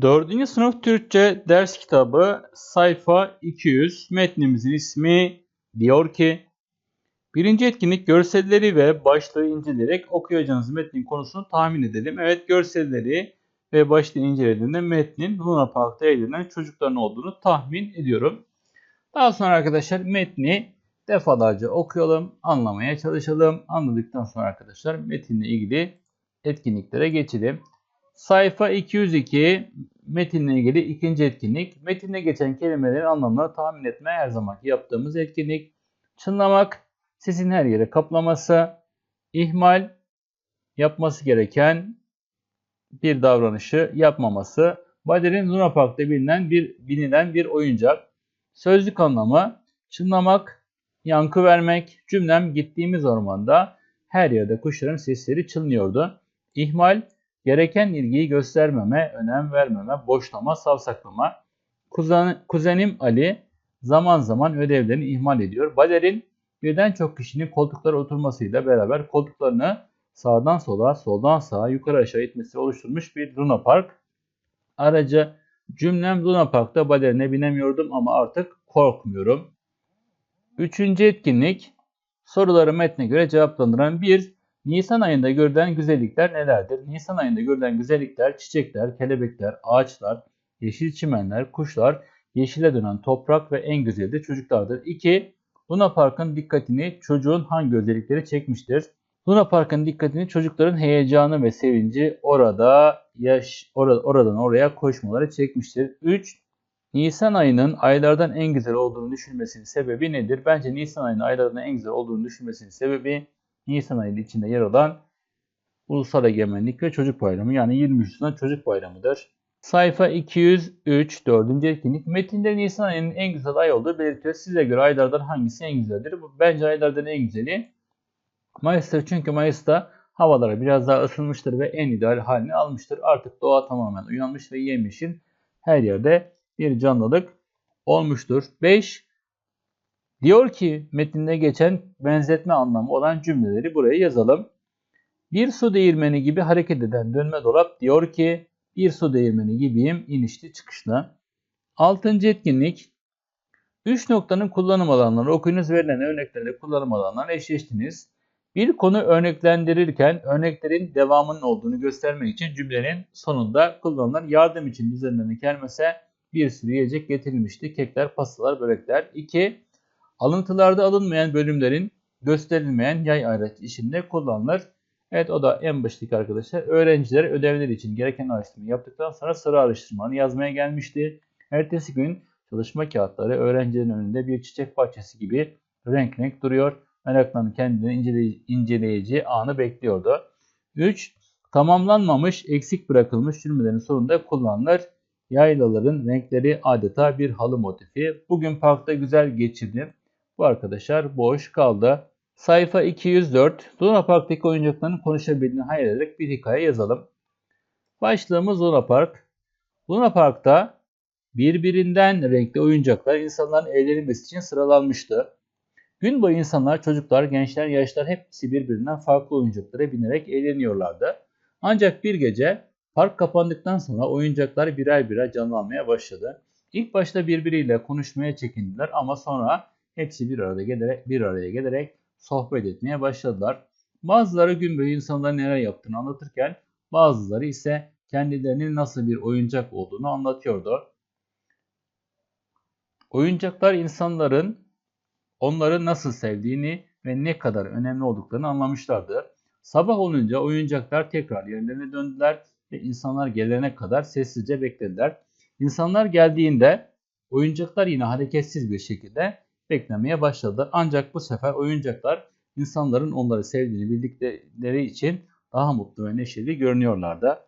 4. sınıf Türkçe ders kitabı sayfa 200 metnimizin ismi diyor ki Birinci etkinlik görselleri ve başlığı inceleyerek okuyacağınız metnin konusunu tahmin edelim. Evet görselleri ve başlığı incelediğinde metnin Luna Park'ta eğlenen çocukların olduğunu tahmin ediyorum. Daha sonra arkadaşlar metni defalarca okuyalım, anlamaya çalışalım. Anladıktan sonra arkadaşlar metinle ilgili etkinliklere geçelim. Sayfa 202 metinle ilgili ikinci etkinlik. Metinde geçen kelimelerin anlamlarını tahmin etme her zamanki yaptığımız etkinlik. Çınlamak, sesin her yere kaplaması, ihmal, yapması gereken bir davranışı yapmaması. Bader'in Luna Park'ta bilinen bir bilinen bir oyuncak. Sözlük anlamı çınlamak, yankı vermek. Cümlem gittiğimiz ormanda her yerde kuşların sesleri çınlıyordu. İhmal, gereken ilgiyi göstermeme, önem vermeme, boşlama, savsaklama. Kuzen, kuzenim Ali zaman zaman ödevlerini ihmal ediyor. Baler'in birden çok kişinin koltuklara oturmasıyla beraber koltuklarını sağdan sola, soldan sağa, yukarı aşağı itmesi oluşturmuş bir Luna Park aracı. Cümlem Luna Park'ta balerine binemiyordum ama artık korkmuyorum. Üçüncü etkinlik soruları metne göre cevaplandıran bir Nisan ayında görülen güzellikler nelerdir? Nisan ayında görülen güzellikler çiçekler, kelebekler, ağaçlar, yeşil çimenler, kuşlar, yeşile dönen toprak ve en güzeli de çocuklardır. 2. Luna Park'ın dikkatini çocuğun hangi özellikleri çekmiştir? Luna Park'ın dikkatini çocukların heyecanı ve sevinci orada yaş orada, oradan oraya koşmaları çekmiştir. 3. Nisan ayının aylardan en güzel olduğunu düşünmesinin sebebi nedir? Bence Nisan ayının aylardan en güzel olduğunu düşünmesinin sebebi Nisan ayının içinde yer alan Ulusal Egemenlik ve Çocuk Bayramı yani 23 Nisan Çocuk Bayramı'dır. Sayfa 203 4. etkinlik. Metinde Nisan ayının en güzel ay olduğu belirtiyor. Size göre aylardan hangisi en güzeldir? Bence aylardan en güzeli Mayıs'tır. Çünkü Mayıs'ta havalar biraz daha ısınmıştır ve en ideal halini almıştır. Artık doğa tamamen uyanmış ve yemyeşil her yerde bir canlılık olmuştur. 5. Diyor ki metninde geçen benzetme anlamı olan cümleleri buraya yazalım. Bir su değirmeni gibi hareket eden dönme dolap diyor ki bir su değirmeni gibiyim inişli çıkışlı. Altıncı etkinlik. Üç noktanın kullanım alanları okuyunuz verilen örneklerle kullanım alanlarını eşleştiniz. Bir konu örneklendirirken örneklerin devamının olduğunu göstermek için cümlenin sonunda kullanılan yardım için düzenlenen kermese bir sürü yiyecek getirilmişti. Kekler, pastalar, börekler. 2. Alıntılarda alınmayan bölümlerin gösterilmeyen yay ayraç işinde kullanılır. Evet o da en baştaki arkadaşlar. Öğrenciler ödevleri için gereken araştırma yaptıktan sonra sıra araştırmanı yazmaya gelmişti. Ertesi gün çalışma kağıtları öğrencilerin önünde bir çiçek bahçesi gibi renk renk duruyor. Meraklanıp kendini incele inceleyeceği anı bekliyordu. 3. Tamamlanmamış, eksik bırakılmış cümlelerin sonunda kullanılır. Yaylaların renkleri adeta bir halı motifi. Bugün parkta güzel geçirdim. Bu arkadaşlar boş kaldı. Sayfa 204. Luna Park'taki oyuncakların konuşabildiğini hayal ederek bir hikaye yazalım. Başlığımız Luna Park. Luna Park'ta birbirinden renkli oyuncaklar insanların eğlenmesi için sıralanmıştı. Gün boyu insanlar, çocuklar, gençler, yaşlar hepsi birbirinden farklı oyuncaklara binerek eğleniyorlardı. Ancak bir gece park kapandıktan sonra oyuncaklar birer birer canlanmaya başladı. İlk başta birbiriyle konuşmaya çekindiler ama sonra hepsi bir arada gelerek bir araya gelerek sohbet etmeye başladılar. Bazıları gün boyu insanların neler yaptığını anlatırken bazıları ise kendilerinin nasıl bir oyuncak olduğunu anlatıyordu. Oyuncaklar insanların onları nasıl sevdiğini ve ne kadar önemli olduklarını anlamışlardı. Sabah olunca oyuncaklar tekrar yerlerine döndüler ve insanlar gelene kadar sessizce beklediler. İnsanlar geldiğinde oyuncaklar yine hareketsiz bir şekilde beklemeye başladılar. Ancak bu sefer oyuncaklar insanların onları sevdiğini bildikleri için daha mutlu ve neşeli görünüyorlardı.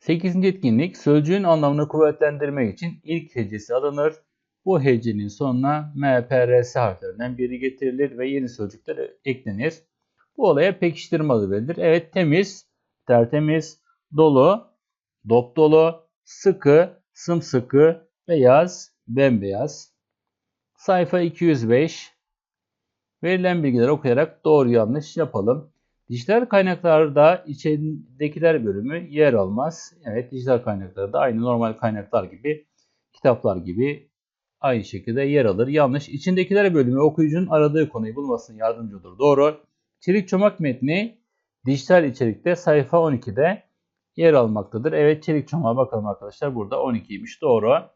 8. etkinlik sözcüğün anlamını kuvvetlendirmek için ilk hecesi alınır. Bu hecenin sonuna MPRS harflerinden biri getirilir ve yeni sözcükler eklenir. Bu olaya pekiştirme adı verilir. Evet temiz, tertemiz, dolu, dop dolu, sıkı, sımsıkı, beyaz, bembeyaz. Sayfa 205. Verilen bilgileri okuyarak doğru yanlış yapalım. Dijital kaynaklarda içerindekiler bölümü yer almaz. Evet dijital kaynaklarda aynı normal kaynaklar gibi kitaplar gibi aynı şekilde yer alır. Yanlış. İçindekiler bölümü okuyucunun aradığı konuyu bulmasına yardımcı olur. Doğru. Çelik çomak metni dijital içerikte sayfa 12'de yer almaktadır. Evet çelik çomağa bakalım arkadaşlar. Burada 12'ymiş. Doğru.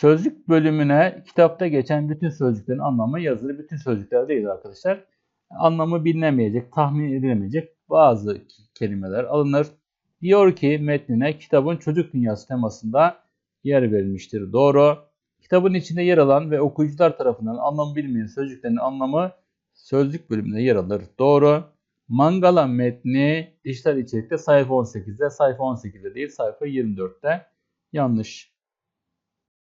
Sözlük bölümüne kitapta geçen bütün sözcüklerin anlamı yazılı. Bütün sözcükler değil arkadaşlar. Anlamı bilinemeyecek, tahmin edilemeyecek bazı kelimeler alınır. Diyor ki metnine kitabın çocuk dünyası temasında yer verilmiştir. Doğru. Kitabın içinde yer alan ve okuyucular tarafından anlamı bilmeyen sözcüklerin anlamı sözlük bölümünde yer alır. Doğru. Mangala metni dijital içerikte sayfa 18'de, sayfa 18'de değil sayfa 24'te. Yanlış.